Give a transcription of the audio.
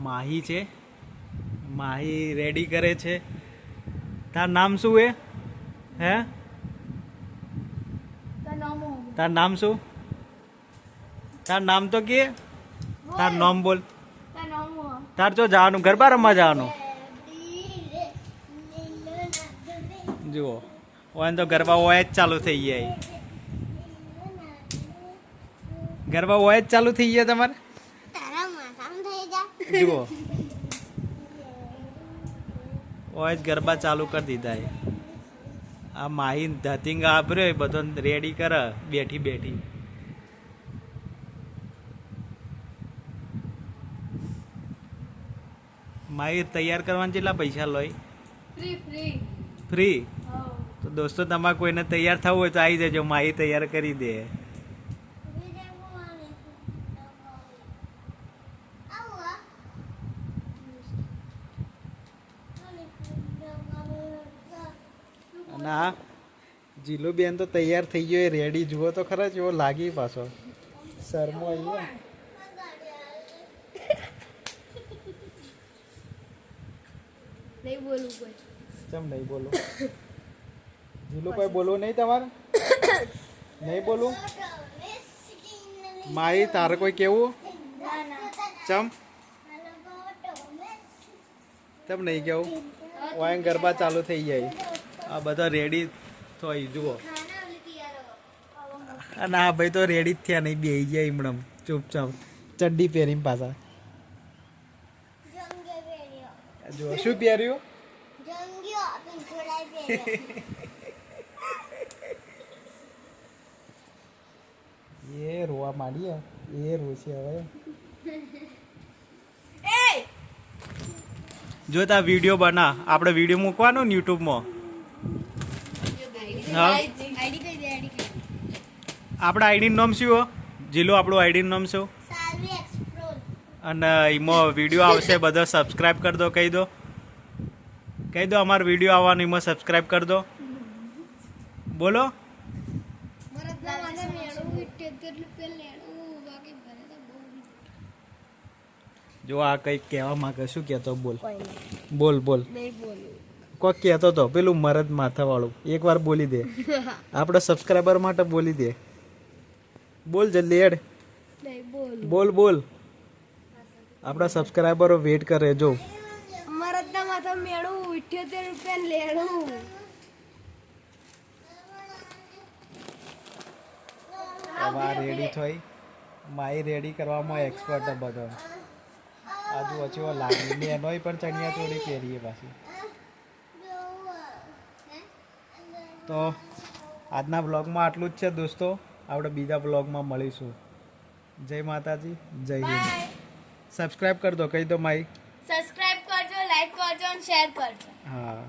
માહી છે. માહી રેડી કરે છે. તાર નામ શું એ? હે? તાર નામ શું? તાર નામ તો કે? તાર નામ બોલ. તાર જો જવાનું ગરબા રમવા જવાનું. જુઓ હોય તો ગરબા હોય જ ચાલુ થઈ ગયા. ગરબા હોય જ ચાલુ થઈ ગયા તમારે? જુઓ. ઓય જ ગરબા ચાલુ કરી દીધા એ. આ માહી ધતિંગા આભર્યો એ બધો રેડી કરે બેઠી બેઠી. માહી તૈયાર કરવાના કેટલા પૈસા લોય? ફ્રી તો દોસ્તો તમારે કોઈને તૈયાર થવું હોય તો આવી જજો માહી તૈયાર કરી દે. અને જીલુ બેન તો તૈયાર થઈ ગયો એ રેડી જુઓ તો ખરા એવો લાગી પાછો. શરમો અહીંયા નહીં બોલું કોઈ. કેમ નહીં બોલું. જીલું કોઈ બોલવું નહીં તમારે? નહીં બોલું મારી તારે કોઈ કેવું? ચમ? ચમ નહીં કેવું? વાયન ગરબા ચાલુ થઈ જાય. આ બધા રેડી થઈ જુઓ. ના ભાઈ તો રેડી જ થયા નહીં બેહી ગયા હમણાં ચૂપચાપ. ચડ્ડી પહેરીને પાછા. જુઓ શું પહેર્યું? એ રોવા માંડી એ રોશે હવે. જો તા વીડિયો બના આપણે વીડિયો મૂકવાનો ને યુટ્યુબમાં હા આઈડી કઈ દે આઈડી કઈ આપણા આઈડીનું નામ શું હો? જીલો આપણું આઈડીનું નામ શું? અને એમાં વીડિયો આવશે બધો સબસ્ક્રાઇબ કરી દો કહી દો. કહી દો અમારો વીડિયો આવવાનો એમાં સબસ્ક્રાઇબ કરી દો. બોલો. જો આ કંઈક કહેવા માંગે શું કહેતો? બોલ. બોલ બોલ. નહીં કોક કહેતો હતો પેલું મરદ માથાવાળું. એકવાર બોલી દે. આપણા સબસ્ક્રાઈબર માટે બોલી દે. બોલ જલ્દી એડ. બોલ. બોલ આપણા સબસ્ક્રાઈબરો વેટ કરે જો. ભરતના માથે મેળવું ઇઠ્યોતેર રૂપિયા લેણું હવે રેડી થઈ? માઈ રેડી કરવામાં એક્સપર્ટ બધો. આજુ ઓછો લાગી મેં એનોય પણ ચણિયા ચોળી પહેરીએ પાછી. તો આજના બ્લોગમાં આટલું જ છે દોસ્તો. આપણે બીજા બ્લોગમાં મળીશું. જય માતાજી જય હિન્દ. સબસ્ક્રાઈબ કરી દો કહી દો માઈ. સબસ્ક્રાઇબ કરજો લાઈક કરજો અને શેર કરજો. હા.